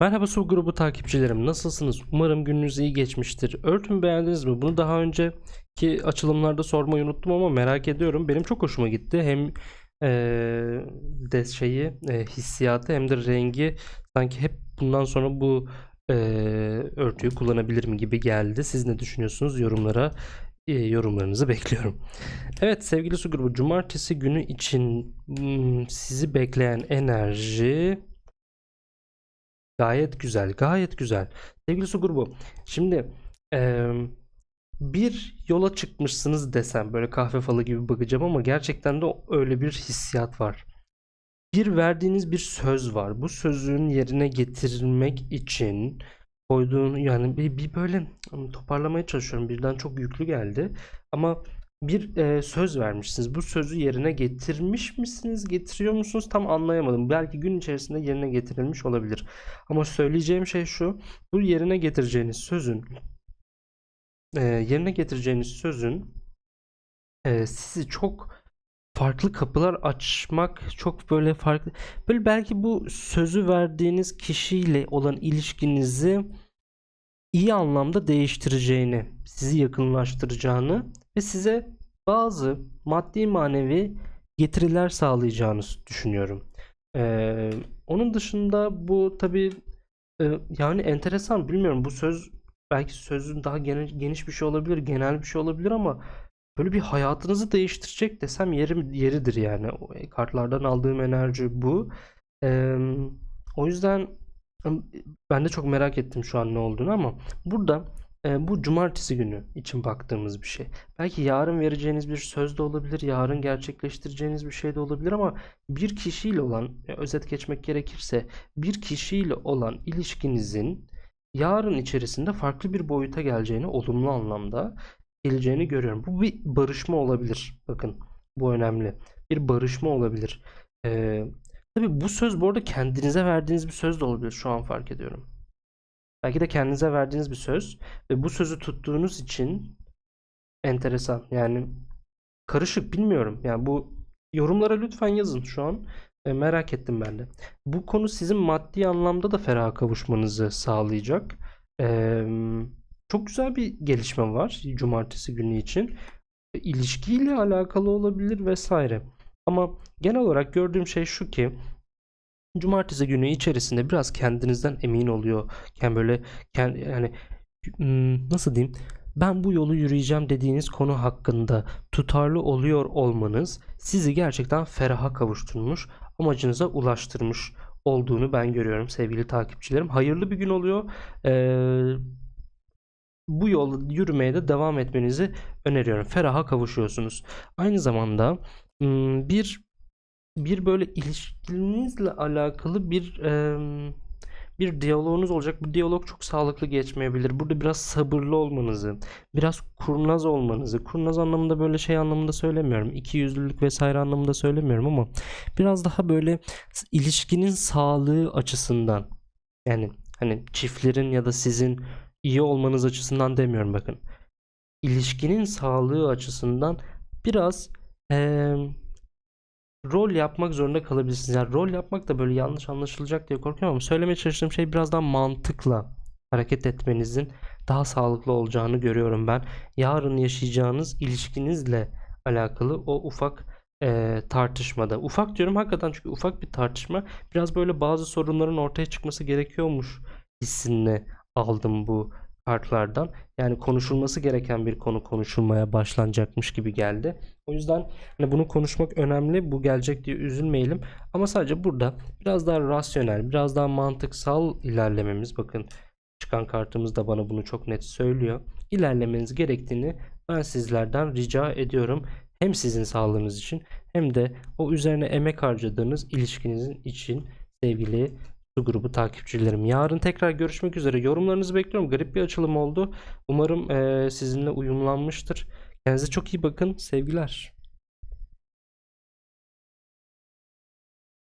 Merhaba su grubu takipçilerim. Nasılsınız? Umarım gününüz iyi geçmiştir. Örtümü beğendiniz mi? Bunu daha önceki açılımlarda sormayı unuttum ama merak ediyorum. Benim çok hoşuma gitti. Hem eee, de şeyi e, hissiyatı hem de rengi sanki hep bundan sonra bu eee, örtüyü kullanabilirim gibi geldi. Siz ne düşünüyorsunuz? Yorumlara e, yorumlarınızı bekliyorum. Evet sevgili su grubu cumartesi günü için hmm, sizi bekleyen enerji Gayet güzel, gayet güzel. Sevgili su grubu, şimdi eee, bir yola çıkmışsınız desem böyle kahve falı gibi bakacağım ama gerçekten de öyle bir hissiyat var. Bir verdiğiniz bir söz var. Bu sözün yerine getirmek için koyduğun yani bir, bir böyle toparlamaya çalışıyorum. Birden çok yüklü geldi. Ama bir e, söz vermişsiniz. Bu sözü yerine getirmiş misiniz? Getiriyor musunuz? Tam anlayamadım. Belki gün içerisinde yerine getirilmiş olabilir. Ama söyleyeceğim şey şu. Bu yerine getireceğiniz sözün e, yerine getireceğiniz sözün e, sizi çok farklı kapılar açmak çok böyle farklı böyle belki bu sözü verdiğiniz kişiyle olan ilişkinizi iyi anlamda değiştireceğini, sizi yakınlaştıracağını ve size bazı maddi manevi getiriler sağlayacağını düşünüyorum. Ee, onun dışında bu tabii e, yani enteresan bilmiyorum bu söz belki sözün daha geniş, geniş bir şey olabilir, genel bir şey olabilir ama böyle bir hayatınızı değiştirecek desem yeri, yeridir yani. O, e, kartlardan aldığım enerji bu. Ee, o yüzden ben de çok merak ettim şu an ne olduğunu ama burada e, bu cumartesi günü için baktığımız bir şey. Belki yarın vereceğiniz bir söz de olabilir, yarın gerçekleştireceğiniz bir şey de olabilir ama bir kişiyle olan, e, özet geçmek gerekirse, bir kişiyle olan ilişkinizin yarın içerisinde farklı bir boyuta geleceğini, olumlu anlamda geleceğini görüyorum. Bu bir barışma olabilir. Bakın, bu önemli. Bir barışma olabilir. Ee, tabii bu söz bu arada kendinize verdiğiniz bir söz de olabilir. Şu an fark ediyorum. Belki de kendinize verdiğiniz bir söz ve bu sözü tuttuğunuz için enteresan. Yani karışık bilmiyorum. Yani bu yorumlara lütfen yazın şu an. E, merak ettim ben de. Bu konu sizin maddi anlamda da feraha kavuşmanızı sağlayacak. E, çok güzel bir gelişme var cumartesi günü için. E, ilişkiyle alakalı olabilir vesaire. Ama genel olarak gördüğüm şey şu ki cumartesi günü içerisinde biraz kendinizden emin oluyorken böyle kend, yani hmm, nasıl diyeyim ben bu yolu yürüyeceğim dediğiniz konu hakkında tutarlı oluyor olmanız sizi gerçekten feraha kavuşturmuş, amacınıza ulaştırmış olduğunu ben görüyorum sevgili takipçilerim. Hayırlı bir gün oluyor. Ee, bu yolda yürümeye de devam etmenizi öneriyorum. Feraha kavuşuyorsunuz. Aynı zamanda bir bir böyle ilişkinizle alakalı bir bir diyaloğunuz olacak. Bu diyalog çok sağlıklı geçmeyebilir. Burada biraz sabırlı olmanızı, biraz kurnaz olmanızı, kurnaz anlamında böyle şey anlamında söylemiyorum. İki yüzlülük vesaire anlamında söylemiyorum ama biraz daha böyle ilişkinin sağlığı açısından yani hani çiftlerin ya da sizin iyi olmanız açısından demiyorum bakın. İlişkinin sağlığı açısından biraz eee rol yapmak zorunda kalabilirsiniz. Yani rol yapmak da böyle yanlış anlaşılacak diye korkuyorum ama söylemeye çalıştığım şey biraz daha mantıkla hareket etmenizin daha sağlıklı olacağını görüyorum ben. Yarın yaşayacağınız ilişkinizle alakalı o ufak e, tartışmada. Ufak diyorum hakikaten çünkü ufak bir tartışma. Biraz böyle bazı sorunların ortaya çıkması gerekiyormuş hissini aldım bu kartlardan. Yani konuşulması gereken bir konu konuşulmaya başlanacakmış gibi geldi. O yüzden hani bunu konuşmak önemli. Bu gelecek diye üzülmeyelim. Ama sadece burada biraz daha rasyonel, biraz daha mantıksal ilerlememiz. Bakın çıkan kartımız da bana bunu çok net söylüyor. İlerlemeniz gerektiğini ben sizlerden rica ediyorum. Hem sizin sağlığınız için hem de o üzerine emek harcadığınız ilişkinizin için sevgili grubu takipçilerim. Yarın tekrar görüşmek üzere. Yorumlarınızı bekliyorum. Garip bir açılım oldu. Umarım e, sizinle uyumlanmıştır. Kendinize çok iyi bakın. Sevgiler.